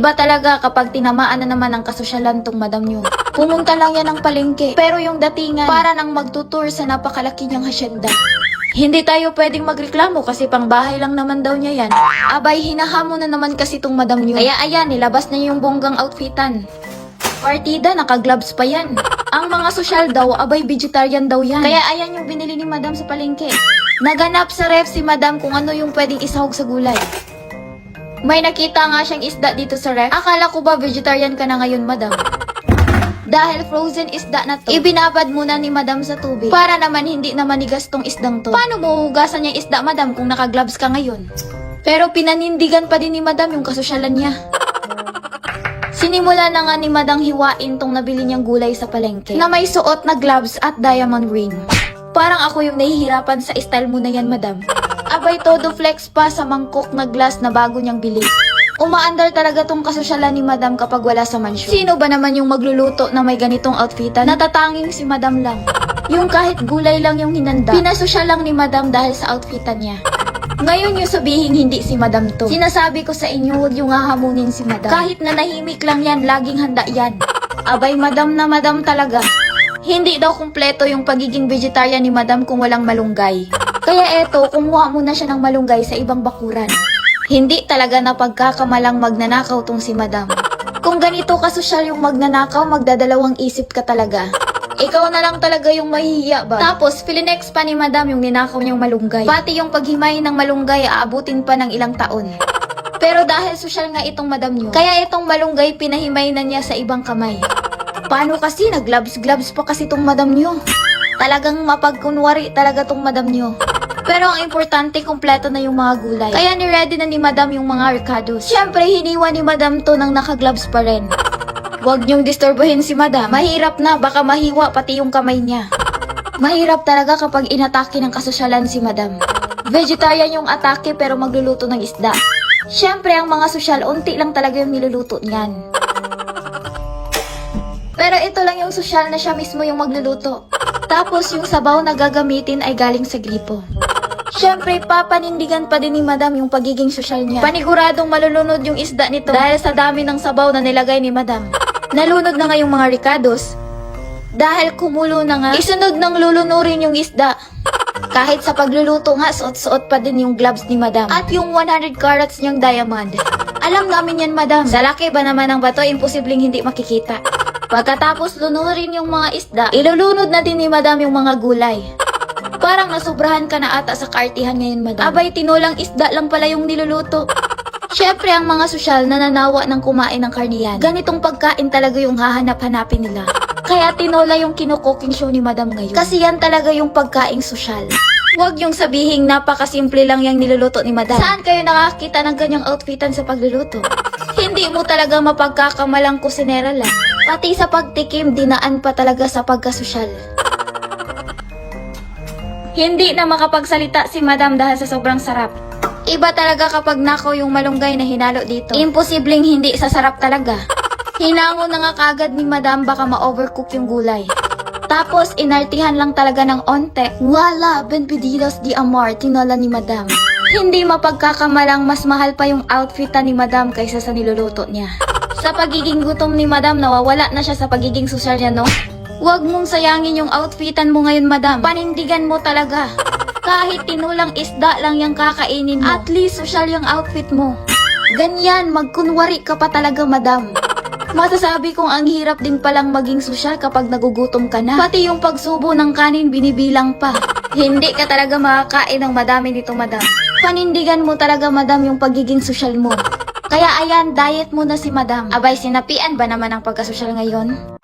Iba talaga kapag tinamaan na naman ang kasosyalan tong madam nyo. Pumunta lang yan ng palengke. Pero yung datingan, para nang magtutur sa napakalaki niyang hasyenda. Hindi tayo pwedeng magreklamo kasi pang bahay lang naman daw niya yan. Abay, hinahamon na naman kasi tong madam nyo. Kaya ayan, nilabas na yung bonggang outfitan. Partida, naka-gloves pa yan. Ang mga sosyal daw, abay vegetarian daw yan. Kaya ayan yung binili ni madam sa palengke. Naganap sa ref si madam kung ano yung pwedeng isahog sa gulay. May nakita nga siyang isda dito sa ref. Akala ko ba vegetarian ka na ngayon, madam? Dahil frozen isda na to, ibinabad muna ni madam sa tubig para naman hindi na manigas tong isdang to. Paano mo hugasan yung isda, madam, kung naka-gloves ka ngayon? Pero pinanindigan pa din ni madam yung kasosyalan niya. Sinimula na nga ni Madang hiwain tong nabili niyang gulay sa palengke na may suot na gloves at diamond ring. Parang ako yung nahihirapan sa style mo na yan, madam. Abay todo flex pa sa mangkok na glass na bago niyang bili. Umaandar talaga tong kasosyalan ni madam kapag wala sa mansyon. Sino ba naman yung magluluto na may ganitong outfitan? Natatanging si madam lang. Yung kahit gulay lang yung hinanda, pinasosyal lang ni madam dahil sa outfitan niya. Ngayon yung sabihin hindi si madam to. Sinasabi ko sa inyo, huwag yung hahamunin si madam. Kahit na nahimik lang yan, laging handa yan. Abay, madam na madam talaga. Hindi daw kumpleto yung pagiging vegetarian ni madam kung walang malunggay. Kaya eto, kumuha muna siya ng malunggay sa ibang bakuran. Hindi talaga na pagkakamalang magnanakaw tong si madam. Kung ganito kasosyal yung magnanakaw, magdadalawang isip ka talaga. Ikaw na lang talaga yung mahihiya ba? Tapos, filinex pa ni madam yung ninakaw niyang malunggay. Pati yung paghimay ng malunggay, aabutin pa ng ilang taon. Pero dahil sosyal nga itong madam niyo, kaya itong malunggay pinahimay na niya sa ibang kamay. Paano kasi? Nag-gloves-gloves pa kasi itong madam niyo. Talagang mapagkunwari talaga tong madam niyo. Pero ang importante, kompleto na yung mga gulay. Kaya ni-ready na ni madam yung mga ricados. Siyempre, hiniwa ni madam to nang naka-gloves pa rin. Huwag niyong disturbuhin si madam. Mahirap na, baka mahiwa pati yung kamay niya. Mahirap talaga kapag inatake ng kasosyalan si madam. Vegetarian yung atake pero magluluto ng isda. Siyempre, ang mga sosyal, unti lang talaga yung niluluto niyan. Pero ito lang yung sosyal na siya mismo yung magluluto. Tapos yung sabaw na gagamitin ay galing sa gripo. Siyempre, papanindigan pa din ni Madam yung pagiging sosyal niya. Paniguradong malulunod yung isda nito dahil sa dami ng sabaw na nilagay ni Madam. Nalunod na nga yung mga ricados. Dahil kumulo na nga, isunod ng lulunurin yung isda. Kahit sa pagluluto nga, suot-suot pa din yung gloves ni Madam. At yung 100 carats niyang diamond. Alam namin yan, Madam. Sa laki ba naman ng bato, imposibleng hindi makikita. Pagkatapos lunurin yung mga isda, ilulunod na din ni Madam yung mga gulay. Parang nasubrahan ka na ata sa kartihan ngayon, Madam. Abay, tinulang isda lang pala yung niluluto. Siyempre, ang mga sosyal na nanawa ng kumain ng karniyan. Ganitong pagkain talaga yung hahanap-hanapin nila. Kaya tinola yung kinukoking show ni Madam ngayon. Kasi yan talaga yung pagkaing sosyal. Huwag yung sabihing napakasimple lang yung niluluto ni Madam. Saan kayo nakakita ng ganyang outfitan sa pagluluto? Hindi mo talaga mapagkakamalang kusinera lang. Pati sa pagtikim, dinaan pa talaga sa pagkasosyal. Hindi na makapagsalita si Madam dahil sa sobrang sarap. Iba talaga kapag nakaw yung malunggay na hinalo dito. Imposibleng hindi sa sarap talaga. Hinango na nga kagad ni Madam baka ma-overcook yung gulay. Tapos, inartihan lang talaga ng onte. Wala, benpedidos di amor, tinola ni Madam. Hindi mapagkakamalang mas mahal pa yung outfitan ni Madam kaysa sa niluluto niya. Sa pagiging gutom ni Madam, nawawala na siya sa pagiging sosyal niya, no? Huwag mong sayangin yung outfitan mo ngayon, Madam. Panindigan mo talaga. Kahit tinulang isda lang yung kakainin mo, at least sosyal yung outfit mo. Ganyan, magkunwari ka pa talaga, Madam. Masasabi kong ang hirap din palang maging sosyal kapag nagugutom ka na. Pati yung pagsubo ng kanin binibilang pa. Hindi ka talaga makakain ng madami nito, madam. Panindigan mo talaga, madam, yung pagiging sosyal mo. Kaya ayan, diet mo na si madam. Abay, sinapian ba naman ang pagkasosyal ngayon?